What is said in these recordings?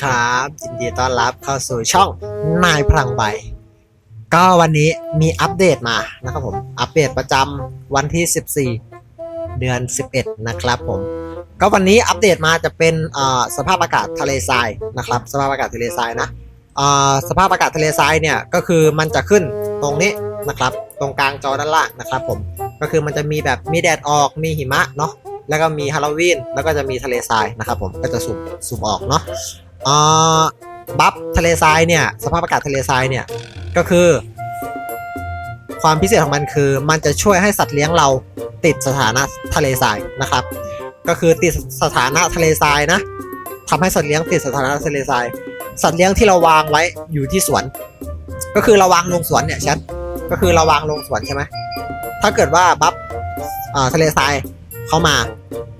ครับยินดีต้อนรับเข้าสู่ช่องนายพลังใบ ก็วันนี้มีอัปเดตมานะครับผม อัปเดตประจำวันที่ 14 เดือน 11 นะครับผม ก็วันนี้อัปเดตมาจะเป็นอ่าสภาพอากาศทะเลทรายนะครับ สภาพอากาศทะเลทรายนะอ่าสภาพอากาศทะเลทรายเนี่ยก็คือมันจะขึ้นตรงนี้นะครับ ตรงกลางจอด้านล่างนะครับผม ก็คือมันจะมีแบบมีแดดออกมีหิมะเนาะแล้วก็มีฮาโลวีนแล้วก็จะมีทะเลทรายนะครับผมก็จะสุ่มสุ่มออกเนาะ อ่าบัฟทะเลทรายเนี่ยสภาพอากาศทะเลทรายเนี่ยก็คือ ความพิเศษของมันคือ มันจะช่วยให้สัตว์เลี้ยงเราติดสถานะทะเลทรายนะครับ ก็คือติดสถานะทะเลทรายนะทำให้สัตว์เลี้ยงติดสถานะทะเลทราย สัตว์เลี้ยงที่เราวางไว้อยู่ที่สวน ก็คือเราวางลงสวนเนี่ยชัดก็คือเราวางลงสวนใช่ไหมถ้าเกิดว่าบัฟอ่าทะเลทรายเข้ามา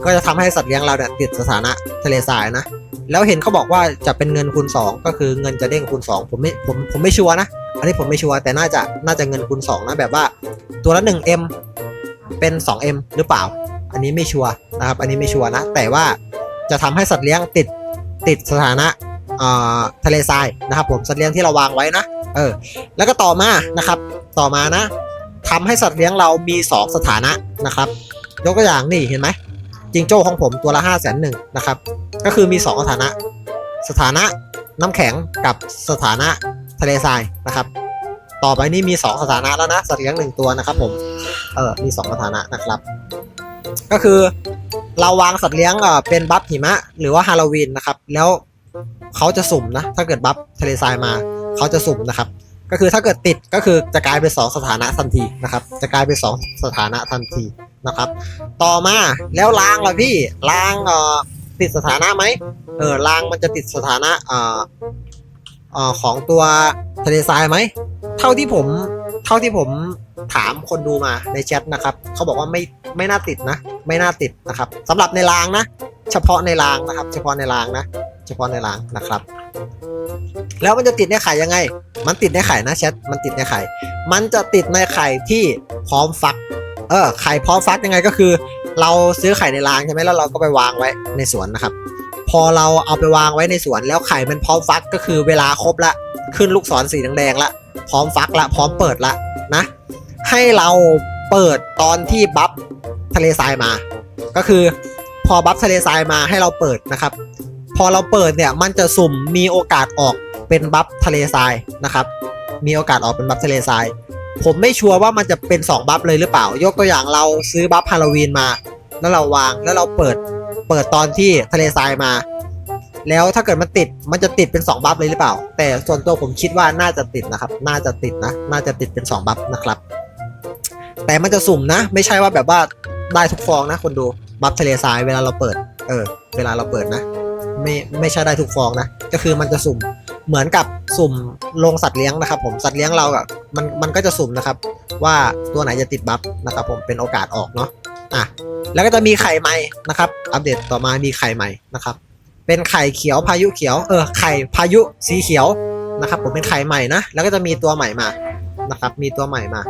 ก็จะทำให้สัตว์เลี้ยงเราเนี่ยติดสถานะทะเลทรายนะ แล้วเห็นเขาบอกว่าจะเป็นเงินคูณ 2 ก็คือเงินจะเด้งคูณ 2 ผมไม่ผมผมไม่ชัวร์นะ อันนี้ผมไม่ชัวร์แต่น่าจะน่าจะเงินคูณ 2 นะแบบว่าตัวละ 1M เป็น 2M หรือเปล่า อันนี้ไม่ชัวร์นะครับ อันนี้ไม่ชัวร์นะ แต่ว่าจะทำให้สัตว์เลี้ยงติดติดสถานะทะเลทรายนะครับผมสัตว์เลี้ยงที่เราวางไว้นะเออแล้วก็ต่อมานะครับ ต่อมานะทำให้สัตว์เลี้ยงเรามี 2 สถานะนะครับ ยกตัวอย่างนี่เห็นไหมจิงโจ้ของผมตัวละ5้าแสนหนึ่งนะครับ ก็คือมี 2 สถานะ สถานะน้ำแข็งกับสถานะทะเลทรายนะครับ ต่อไปนี่มี 2 สถานะแล้วนะสัตว์เลี้ยงหนึ่งตัวนะครับผม เออมี 2 สถานะนะครับ ก็คือเราวางสัตว์เลี้ยงเออเป็นบัฟหิมะ หรือว่าฮาโลวีนนะครับ แล้วเขาจะสุ่มนะ ถ้าเกิดบัฟทะเลทรายมาเขาจะสุ่มนะครับ ก็คือถ้าเกิดติดก็คือจะกลายเป็น 2 สถานะทันทีนะครับ จะกลายเป็น 2 สถานะทันทีนะครับ ต่อมาแล้วล้างล่ะพี่ล้างเอ่อ ติดสถานะไหมเออล้างมันจะติดสถานะเอ่อเอ่อของตัวทะเลทรายไหมเท่าที่ผมเท่าที่ผมถามคนดูมาในแชทนะครับเขาบอกว่าไม่ไม่น่าติดนะ ไม่น่าติดนะครับสำหรับในรางนะ เฉพาะในรางนะครับ เฉพาะในรางนะ เฉพาะในรางนะครับ แล้วมันจะติดในไข่ยังไง มันติดในไข่นะแชทมันติดในไข่ มันจะติดในไข่ที่พร้อมฟัก เออไข่พร้อมฟักยังไงก็คือ เราซื้อไข่ในรางใช่ไหมแล้วเราก็ไปวางไว้ในสวนนะครับ พอเราเอาไปวางไว้ในสวนแล้วไข่มันพร้อมฟักก็คือเวลาครบละขึ้นลูกศรสีแดงๆละพร้อมฟักละพร้อมเปิดละนะ ให้เราเปิดตอนที่บัฟทะเลทรายมา ก็คือพอบัฟทะเลทรายมาให้เราเปิดนะครับ พอเราเปิดเนี่ยมันจะสุ่มมีโอกาสออกเป็นบัฟทะเลทรายนะครับ มีโอกาสออกเป็นบัฟทะเลทราย ผมไม่ชัวร์ว่ามันจะเป็น 2 บัฟเลยหรือเปล่า ยกตัวอย่างเราซื้อบัฟฮาโลวีนมา แล้วเราวางแล้วเราเปิดเปิดตอนที่ทะเลทรายมา แล้วถ้าเกิดมันติดมันจะติดเป็น 2 บัฟเลยหรือเปล่า แต่ส่วนตัวผมคิดว่าน่าจะติดนะครับ น่าจะติดนะ น่าจะติดเป็น 2 บัฟนะครับ แต่มันจะสุ่มนะ ไม่ใช่ว่าแบบว่าได้ทุกฟองนะ คนดูบัฟทะเลทรายเวลาเราเปิด เออ เวลาเราเปิดนะ ไม่ไม่ใช่ได้ทุกฟองนะ ก็คือมันจะสุ่มเหมือนกับสุ่มลงสัตว์เลี้ยงนะครับ ผมสัตว์เลี้ยงเราอะ มันมันก็จะสุ่มนะครับ ว่าตัวไหนจะติดบัฟนะครับ ผมเป็นโอกาสออกเนาะอะแล้วก็จะมีไข่ใหม่นะครับ อัปเดตต่อมามีไข่ใหม่นะครับ เป็นไข่เขียวพายุเขียวเออไข่พายุสีเขียวนะครับ ผมเป็นไข่ใหม่นะแล้วก็จะมีตัวใหม่มานะครับ มีตัวใหม่มา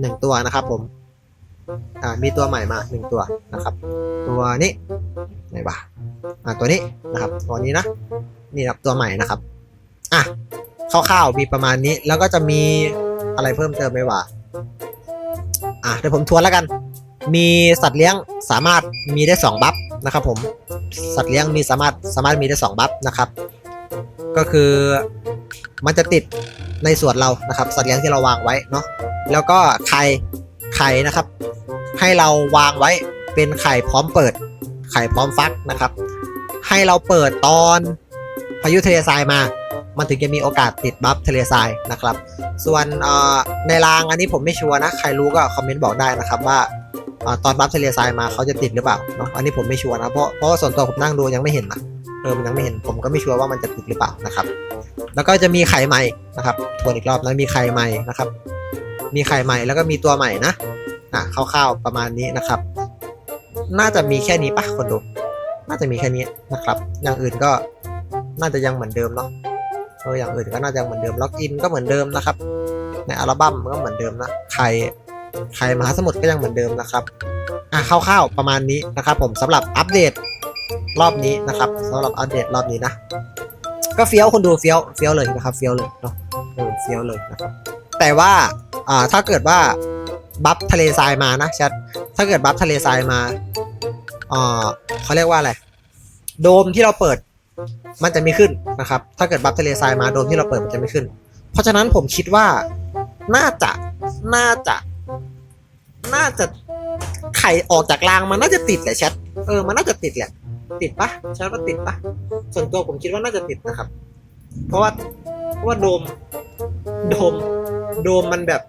หนึ่งตัวนะครับ ผมอ่ามีตัวใหม่มาหนึ่งตัวนะครับ ตัวนี้ไหนวะอ่าตัวนี้นะครับตัวนี้นะนี่ครับตัวใหม่นะครับอะคร่าวๆมีประมาณนี้แล้วก็จะมี อะไรเพิ่มเติมไหมวะอะเดี๋ยวผมทวนแล้วกัน มีสัตว์เลี้ยงสามารถมีได้2บัฟนะครับผมสัตว์เลี้ยงมีสามารถสามารถมีได้2บัฟนะครับ ก็คือมันจะติดในส่วนเรานะครับ สัตว์เลี้ยงที่เราวางไว้เนาะแล้วก็ไข่ไข่นะครับ ให้เราวางไว้เป็นไข่พร้อมเปิด ไข่พร้อมฟักนะครับ ให้เราเปิดตอนพายุทะเลทรายมา มันถึงจะมีโอกาสติดบัฟทะเลทรายนะครับ ส่วนในรางอันนี้ผมไม่ชัวร์นะ ใครรู้ก็คอมเมนต์บอกได้นะครับว่าตอนบัฟทะเลทรายมาเขาจะติดหรือเปล่าเนาะอันนี้ผมไม่ชัวร์นะเพราะเพราะว่าส่วนตัวผมนั่งดูยังไม่เห็นนะเออมันยังไม่เห็นผมก็ไม่ชัวร์ว่ามันจะติดหรือเปล่านะครับ แล้วก็จะมีไข่ใหม่นะครับทวนอีกรอบนะมีไข่ใหม่นะครับ มีไข่ใหม่แล้วก็มีตัวใหม่นะอะคร่าวๆประมาณนี้นะครับ น่าจะมีแค่นี้ปะคนดู น่าจะมีแค่นี้นะครับ อย่างอื่นก็น่าจะยังเหมือนเดิมเนาะ เอออย่างอื่นก็น่าจะเหมือนเดิมล็อกอินก็เหมือนเดิมนะครับ ในอัลบั้มก็เหมือนเดิมนะใครใครมหาสมุทรก็ยังเหมือนเดิมนะครับอะคร่าวๆประมาณนี้นะครับ ผมสำหรับอัปเดตรอบนี้นะครับสำหรับอัปเดตรอบนี้นะ ก็เฟี้ยวคนดูเฟี้ยวเฟี้ยวเลยนะครับเฟี้ยวเลยเนาะเออเฟี้ยวเลยนะครับแต่ว่าอ่าถ้าเกิดว่าบัฟทะเลทรายมานะชัดถ้าเกิดบัฟทะเลทรายมาอ่าเขาเรียกว่าอะไรโดมที่เราเปิด มันจะไม่ขึ้นนะครับ ถ้าเกิดบัฟทะเลทรายมาโดมที่เราเปิดมันจะไม่ขึ้น เพราะฉะนั้นผมคิดว่าน่าจะน่าจะ น่าจะไข่ออกจากรางมันน่าจะติดแหละแชทเออมันน่าจะติดแหละ ติดปะแชทว่าติดปะส่วนตัวผมคิดว่าน่าจะติดนะครับ เพราะว่าเพราะว่าโดมโดมโดมมันแบบ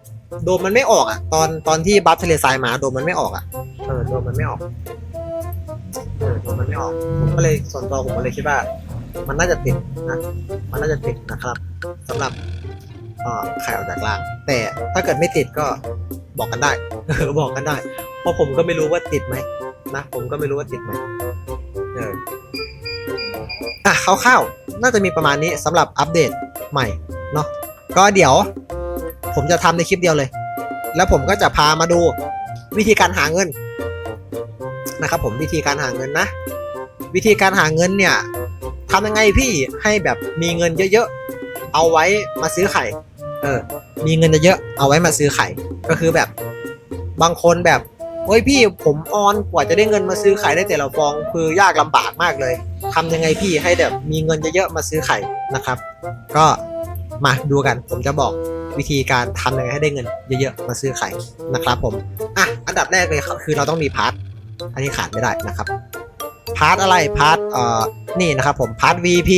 โดมมันไม่ออกอะ ตอนตอนที่บัฟทะเลทรายมาโดมมันไม่ออกอะเออโดมมันไม่ออก เออโดมมันไม่ออก ผมก็เลยส่วนตัวผมก็เลยคิดว่า มันน่าจะติดนะ มันน่าจะติดนะครับสำหรับเอ่อไข่ออกจากล่าง แต่ถ้าเกิดไม่ติดก็บอกกันได้ บอกกันได้ เพราะผมก็ไม่รู้ว่าติดไหมนะ ผมก็ไม่รู้ว่าติดไหมเอออะคร่าวๆน่าจะมีประมาณนี้สำหรับอัปเดตใหม่เนาะก็เดี๋ยว ผมจะทำในคลิปเดียวเลย แล้วผมก็จะพามาดูวิธีการหาเงิน นะครับผมวิธีการหาเงินนะ วิธีการหาเงินเนี่ยทำยังไงพี่ให้แบบมีเงินเยอะๆ เอาไว้มาซื้อไข่ เออ มีเงินเยอะๆ เอาไว้มาซื้อไข่ ก็คือแบบบางคนแบบเฮ้ยพี่ผมออนกว่าจะได้เงินมาซื้อไข่ได้แต่ละฟองคือยากลำบากมากเลยทำยังไงพี่ให้แบบมีเงินเยอะๆมาซื้อไข่นะครับ ก็มาดูกันผมจะบอกวิธีการทำยังไงให้ได้เงินเยอะๆมาซื้อไข่นะครับผมอะอันดับแรกเลยคือเราต้องมีพาร์ท อันนี้ขาดไม่ได้นะครับ พาร์ทอะไร พาร์ทเอ่อ นี่นะครับผม พาร์ท VP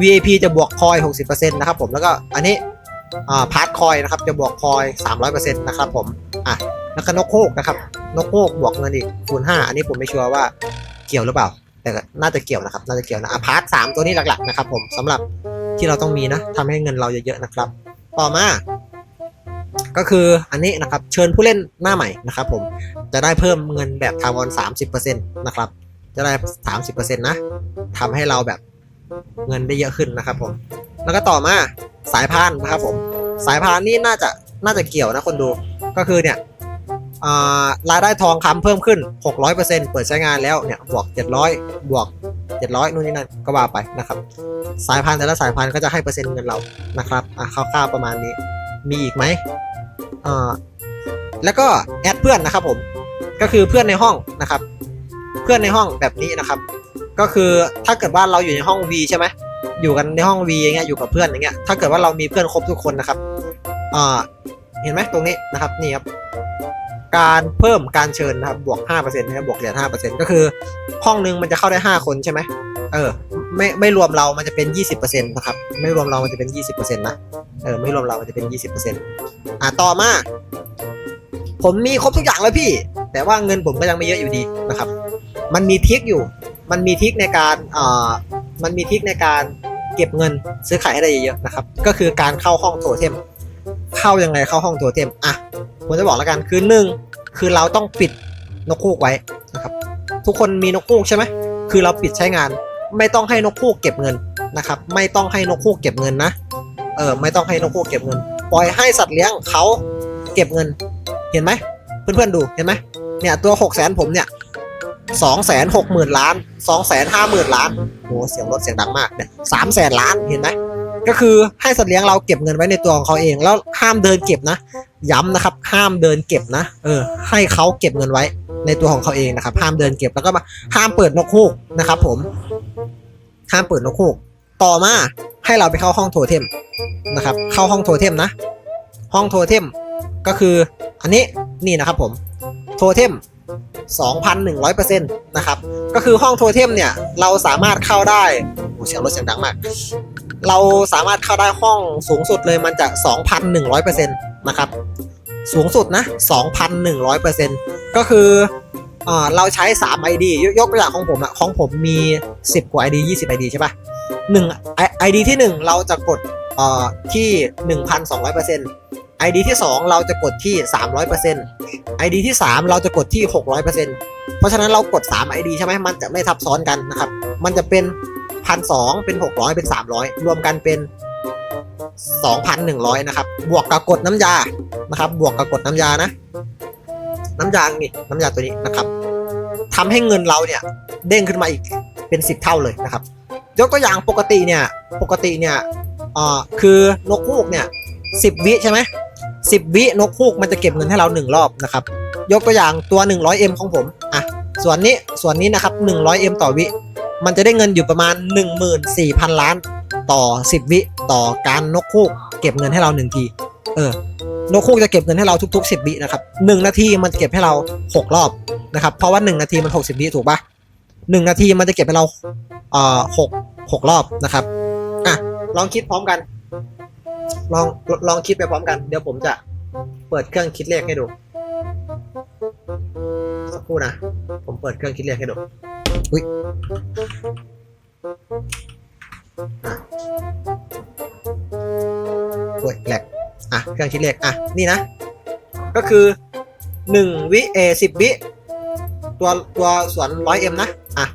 VIP จะบวกคอย 60%นะครับผม แล้วก็อันนี้อ่าพาร์ทคอยนะครับ จะบวกคอย 300%นะครับผม อะ แล้วก็นกโคกนะครับ นกโคกบวกเงินอีกคูณ5อันนี้ผมไม่ชัวร์ว่าเกี่ยวหรือเปล่า แต่ก็น่าจะเกี่ยวนะครับ น่าจะเกี่ยวนะอะพาร์ท3ตัวนี้หลักๆนะครับผมสำหรับที่เราต้องมีนะทำให้เงินเราเยอะๆนะครับ ต่อมา ก็คืออันนี้นะครับเชิญผู้เล่นหน้าใหม่นะครับผมจะได้เพิ่มเงินแบบทาวอน30%นะครับจะได้ 30%นะทำให้เราแบบเงินได้เยอะขึ้นนะครับผมแล้วก็ต่อมาสายพานนะครับผมสายพานนี่น่าจะน่าจะเกี่ยวนะคนดูก็คือเนี่ยรายได้ทองคำเพิ่มขึ้น 600%เปิดใช้งานแล้วเนี่ยบวก 700 บวก 700นู่นนี่นั่นก็ว่าไปนะครับ สายพานแต่ละสายพานก็จะให้เปอร์เซ็นต์เงินเรานะครับอะคร่าวๆประมาณนี้ มีอีกไหม อ่าแล้วก็แอดเพื่อนนะครับผมก็คือเพื่อนในห้องนะครับ เพื่อนในห้องแบบนี้นะครับ ก็คือถ้าเกิดว่าเราอยู่ในห้อง V ใช่ไหมอยู่กันในห้อง V อย่างเงี้ยอยู่กับเพื่อนอย่างเงี้ยถ้าเกิดว่าเรามีเพื่อนครบทุกคนนะครับอ่าเห็นไหมตรงนี้นะครับนี่ครับการเพิ่มการเชิญนะครับบวก5%นะครับบวกเหรียญ5%ก็คือห้องนึงมันจะเข้าได้ 5 คนใช่ไหมเออไม่ไม่รวมเรามันจะเป็น 20%นะครับไม่รวมเรามันจะเป็น 20%นะ เออไม่รวมเรามันจะเป็น 20%อ่าต่อมา ผมมีครบทุกอย่างแล้วพี่ แต่ว่าเงินผมก็ยังไม่เยอะอยู่ดีนะครับ มันมีทิกอยู่ มันมีทิกในการเอ่อมันมีทิกในการเก็บเงินซื้อขายให้ได้เยอะๆนะครับ ก็คือการเข้าห้องโทเทม เข้ายังไงเข้าห้องโทเทมอะผมจะบอกแล้วกันคือหนึ่งคือเราต้องปิดนกคูกไว้นะครับ ทุกคนมีนกคูกใช่ไหมคือเราปิดใช้งาน ไม่ต้องให้นกคูกเก็บเงินนะครับ ไม่ต้องให้นกคูกเก็บเงินนะ เออไม่ต้องให้นกคูกเก็บเงิน ปล่อยให้สัตว์เลี้ยงเขาเก็บเงิน เห็นไหมเพื่อนๆดูเห็นไหมเนี่ยตัวหกแสนผมเนี่ยสองแสนหกหมื่นล้านสองแสนห้าหมื่นล้านโหเสียงรถเสียงดังมากเนี่ยสามแสนล้านเห็นไหมก็คือให้สัตว์เลี้ยงเราเก็บเงินไว้ในตัวของเขาเอง แล้วห้ามเดินเก็บนะ ย้ำนะครับ ห้ามเดินเก็บนะ เออ ให้เขาเก็บเงินไว้ในตัวของเขาเองนะครับ ห้ามเดินเก็บแล้วก็มาห้ามเปิดนกฮูกนะครับ ผม ห้ามเปิดนกฮูก ต่อมาให้เราไปเข้าห้องโทเทม นะครับ เข้าห้องโทเทมนะ ห้องโทเทมก็คืออันนี้นี่นะครับผมโทเทม2,100%นะครับ ก็คือห้องโทเทมเนี่ย เราสามารถเข้าได้โอ้เสียงรถเสียงดังมาก เราสามารถเข้าได้ห้องสูงสุดเลยมันจะ 2,100%นะครับ สูงสุดนะ 2,100%ก็คือเอ่อเราใช้ 3 ID ยกยกตัวอย่างของผมอะของผมมี 10 กว่า ID 20 ID ใช่ปะ1 ID ที่ 1 เราจะกด เอ่อที่ 1,200% ID ที่ 2 เราจะกดที่ 300% ID ที่ 3 เราจะกดที่ 600%เพราะฉะนั้นเรากด 3 ID ใช่ไหมมันจะไม่ทับซ้อนกันนะครับ มันจะเป็น 1,200 เป็น 600 เป็น 300 รวมกันเป็น 2,100 นะครับ บวกกับกดน้ำยา นะครับ บวกกับกดน้ำยานะ น้ำยานี่น้ำยาตัวนี้นะครับทำให้เงินเราเนี่ยเด้งขึ้นมาอีกเป็น 10 เท่าเลยนะครับ ยกตัวอย่างปกติเนี่ย ปกติเนี่ย อ่าคือนกฮูกเนี่ยสิบวิใช่ไหมสิบวินกฮูกมันจะเก็บเงินให้เราหนึ่งรอบนะครับ ยกตัวอย่างตัว 100M ของผมอะส่วนนี้ส่วนนี้นะครับ 100M ต่อวิ มันจะได้เงินอยู่ประมาณ 14,000 ล้าน ต่อ 10 วิต่อการนกฮูกเก็บเงินให้เรา1ทีเออนกฮูกจะเก็บเงินให้เราทุก ๆ 10 วินะครับ1นาทีมันเก็บให้เรา 6 รอบนะครับ เพราะว่า 1 นาทีมัน 60 วิถูกปะ1นาทีมันจะเก็บให้เราเอ่อ6 6รอบนะครับอะ ลองคิดพร้อมกัน ลองลองคิดไปพร้อมกัน เดี๋ยวผมจะเปิดเครื่องคิดเลขให้ดูสักครู่นะ ผมเปิดเครื่องคิดเลขให้ดูอุ้ยอะโอ้ยแหลกอะ เครื่องคิดเลขอะ นี่นะ ก็คือหนึ่งวิเอสิบวิ ตัวตัวส่วนร้อยเอ็มนะ อะ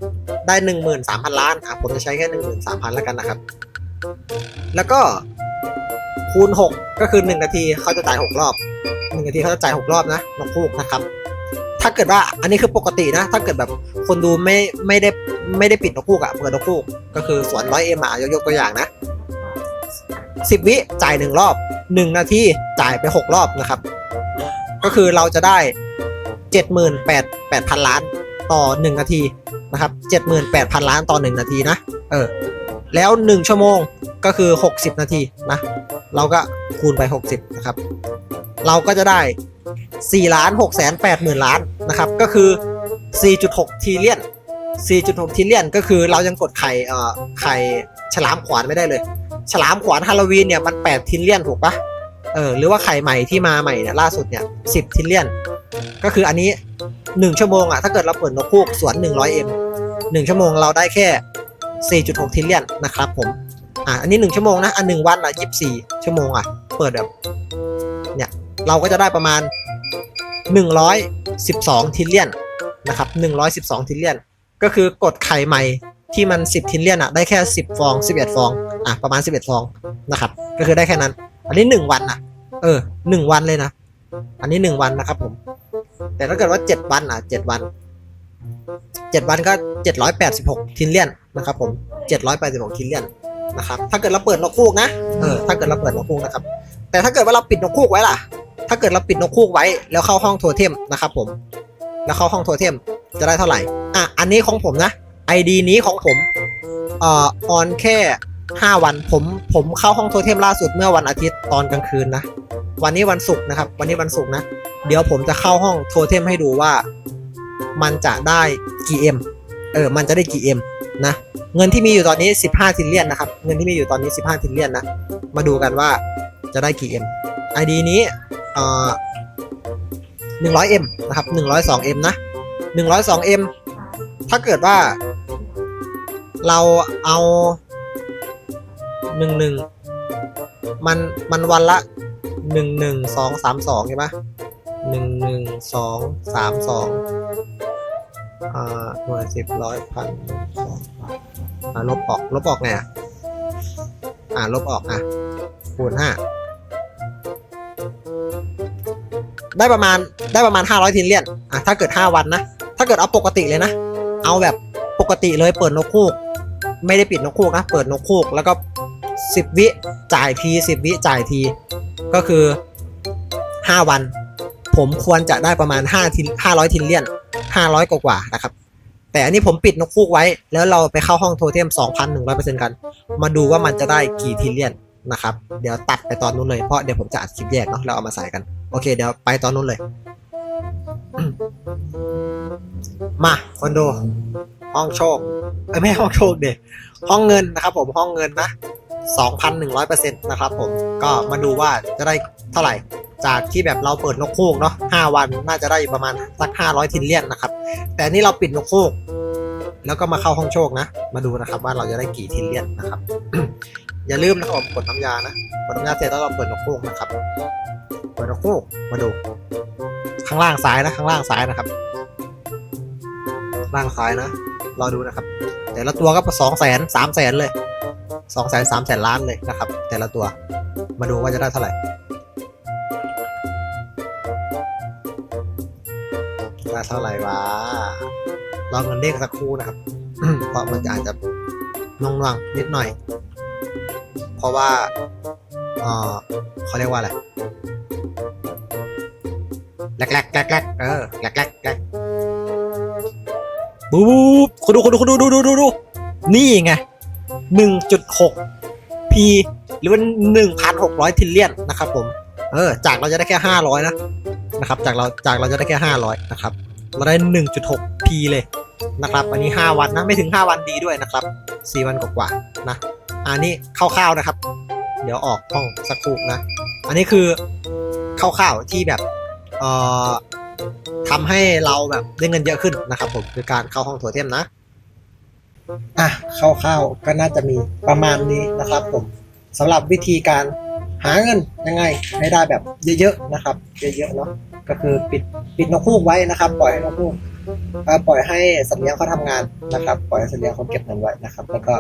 ได้หนึ่งหมื่นสามพันล้าน อะ ผมจะใช้แค่หนึ่งหมื่นสามพันแล้วกันนะครับ แล้วก็คูณหกก็คือหนึ่งนาทีเขาจะจ่ายหกรอบหนึ่งนาทีเขาจะจ่ายหกรอบนะนกคูกนะครับ ถ้าเกิดว่าอันนี้คือปกตินะ ถ้าเกิดแบบคนดูไม่ไม่ได้ไม่ได้ปิดนกคูกอะเปิดนกคูกก็คือสวนร้อยเอ็มอะยกยกตัวอย่างนะสิบวิจ่ายหนึ่งรอบหนึ่งนาทีจ่ายไปหกรอบนะครับ ก็คือเราจะได้เจ็ดหมื่นแปดแปดพันล้านต่อหนึ่งนาทีนะครับเจ็ดหมื่นแปดพันล้านต่อหนึ่งนาทีนะ เออ แล้วหนึ่งชั่วโมงก็คือหกสิบนาทีนะ เราก็คูณไปหกสิบนะครับ เราก็จะได้ 4 ล้าน6แสน8หมื่นล้านนะครับ ก็คือ 4.6 ทีเลียน 4.6 ทีเลียนก็คือเรายังกดไข่เอ่อไข่ฉลามขวานไม่ได้เลย ฉลามขวานฮาโลวีนเนี่ยมัน 8ทิลเลียนถูกปะเออหรือว่าไข่ใหม่ที่มาใหม่เนี่ยล่าสุดเนี่ย10ทิลเลียน ก็คืออันนี้ 1 ชั่วโมงอะถ้าเกิดเราเปิดนกคูกสวน 100M 1 ชั่วโมงเราได้แค่ 4.6ทิลเลียนนะครับผมอะอันนี้ 1 ชั่วโมงนะอันหนึ่งวันอะ24 ชั่วโมงอะเปิดแบบเนี่ยเราก็จะได้ประมาณ 112ทิลเลียนนะครับ112ทิลเลียน ก็คือกดไข่ใหม่ที่มัน 10 ทิลเลียนอะได้แค่ 10 ฟอง 11 ฟองอะประมาณ 11 ฟองนะครับก็คือได้แค่นั้น อันนี้ 1 วันอะเออ 1 วันเลยนะ อันนี้ 1 วันนะครับผม แต่ถ้าเกิดว่า 7 วันอะ 7 วัน 7วันก็786ทิลเลียนนะครับผม786ทิลเลียนนะครับถ้าเกิดเราเปิดนกคูกนะเออถ้าเกิดเราเปิดนกคูกนะครับ แต่ถ้าเกิดว่าเราปิดนกคูกไว้ล่ะ ถ้าเกิดเราปิดนกคูกไว้แล้วเข้าห้องโทเทมนะครับผม แล้วเข้าห้องโทเทมจะได้เท่าไหร่อะอันนี้ของผมนะ ID นี้ของผมเอ่อออนแค่5วันผมผมเข้าห้องโทเทมล่าสุดเมื่อวันอาทิตย์ตอนกลางคืนนะ วันนี้วันศุกร์นะครับ วันนี้วันศุกร์นะ เดี๋ยวผมจะเข้าห้องโทเทมให้ดูว่า มันจะได้กี่ M เออ มันจะได้กี่ M นะ เงินที่มีอยู่ตอนนี้ 15ทิลเลียนนะครับ เงินที่มีอยู่ตอนนี้ 15ทิลเลียนนะ มาดูกันว่าจะได้กี่ M ID นี้เอ่อ 100M นะครับ 102M นะ 102M ถ้าเกิดว่า เราเอา11มัน มันวันละ 11232ใช่ปะ 11232อ่าหน่วยสิบร้อยพันสองอ่าลบออกลบออกไงอะอ่าลบออกอะคูณห้าได้ประมาณได้ประมาณห้าร้อยทินเลียนอะถ้าเกิดห้าวันนะ ถ้าเกิดเอาปกติเลยนะ เอาแบบปกติเลยเปิดนกคูก ไม่ได้ปิดนกคูกนะ เปิดนกคูกแล้วก็สิบวิจ่ายทีสิบวิจ่ายที ก็คือห้าวัน ผมควรจะได้ประมาณห้าทินห้าร้อยทินเลียนห้าร้อยกว่าๆนะครับ แต่อันนี้ผมปิดนกคูกไว้ แล้วเราไปเข้าห้องโทเทม 2,100%กัน มาดูว่ามันจะได้กี่ทิลเลียนนะครับ เดี๋ยวตัดไปตอนนู้นเลย เพราะเดี๋ยวผมจะอัดคลิปแยกเนาะแล้วเอามาใส่กัน โอเค เดี๋ยวไปตอนนู้นเลย มาคอนโด ห้องโชคไม่ห้องโชคเดห้องเงินนะครับ ผมห้องเงินนะ2,100%นะครับผม ก็มาดูว่าจะได้เท่าไหร่ จากที่แบบเราเปิดนกโคกเนาะ5วันน่าจะได้ประมาณสัก500ทิลเลียนนะครับ แต่นี่เราปิดนกโคกแล้วก็มาเข้าห้องโชคนะ มาดูนะครับว่าเราจะได้กี่ทิลเลียนนะครับ อย่าลืมนะครับกดน้ำยานะกดน้ำยาเสร็จแล้วเราเปิดนกโคกนะครับ เปิดนกโคกมาดู ข้างล่างซ้ายนะ ข้างล่างซ้ายนะครับ ล่างซ้ายนะ รอดูนะครับ แต่ละตัวก็สองแสนสามแสนเลยสองแสนสามแสนล้านเลยนะครับ แต่ละตัว มาดูว่าจะได้เท่าไหร่ เท่าไหร่วะรอเงินเด้งสักครู่นะครับ เพราะมันอาจจะนงนวงๆนิดหน่อย เพราะว่าเออเขาเรียกว่าอะไรแรกแรกแรกแรกเออแรกแรกแรกบูบคุณดูคุณดูคุณดูดูดูดูดูนี่ไงหนึ่งจุดหก P หรือว่าหนึ่งพันหกร้อยทิลเลียนนะครับผม เออ จากเราจะได้แค่ห้าร้อยนะ นะครับ จากเรา จากเราจะได้แค่ห้าร้อยนะครับ เราได้หนึ่งจุดหก P เลยนะครับอันนี้ห้าวันนะไม่ถึงห้าวันดีด้วยนะครับสี่วันกว่าๆนะอันนี้คร่าวๆนะครับ เดี๋ยวออกห้องสักครู่นะ อันนี้คือคร่าวๆที่แบบเอ่อทำให้เราแบบได้เงินเยอะขึ้นนะครับผมคือการเข้าห้องโถเทมนะอะคร่าวๆก็น่าจะมีประมาณนี้นะครับผมสำหรับวิธีการ หาเงินยังไงให้ได้แบบเยอะๆนะครับ เยอะๆเนาะก็คือปิดปิดนกฮูกไว้นะครับ ปล่อยให้นกฮูกเอ่ปล่อยให้สัตว์เลี้ยงเขาทำงานนะครับ ปล่อยให้สัตว์เลี้ยงเขาเก็บเงินไว้นะครับ แล้วก็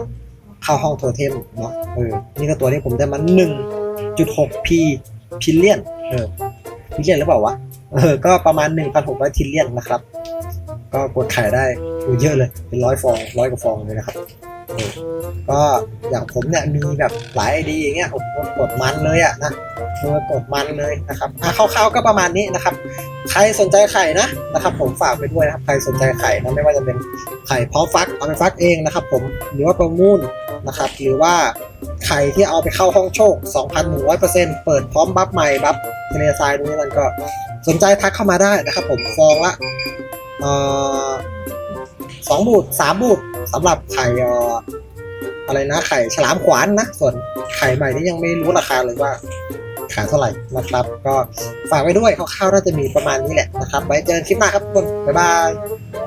เข้าห้องโทเทมเนาะเออนี่ก็ตัวที่ผมได้มา1.6 p พิลเลียนเออพิลเลียนหรือเปล่าวะเออก็ประมาณ1,600ทิลเลียนนะครับ ก็กดขายได้เยอะเลยเป็นร้อยฟองร้อยกว่าฟองเลยนะครับ ก็อย่างผมเนี่ยมีแบบหลายไอดีอย่างเงี้ยผมกดมันเลยอะนะเออกดมันเลยนะครับอะคร่าวๆก็ประมาณนี้นะครับ ใครสนใจไข่นะนะครับ ผมฝากไปด้วยนะครับ ใครสนใจไข่นะไม่ว่าจะเป็นไข่เพาะฟักเอาไปฟักเองนะครับ ผมหรือว่าประมูลนะครับ หรือว่าไข่ที่เอาไปเข้าห้องโชค 2,100%เปิดพร้อมบัฟใหม่บัฟทะเลทรายตรงนี้มันก็สนใจทักเข้ามาได้นะครับ ผมฟองละเอ่อ สองบูดสามบูดสำหรับไข่เอ่ออะไรนะ ไข่ฉลามขวานนะ ส่วนไข่ใหม่นี่ยังไม่รู้ราคาเลยว่าขายเท่าไหร่นะครับ ก็ฝากไว้ด้วยคร่าวๆน่าจะมีประมาณนี้แหละนะครับ ไว้เจอกันคลิปหน้าครับทุกคนบ๊ายบาย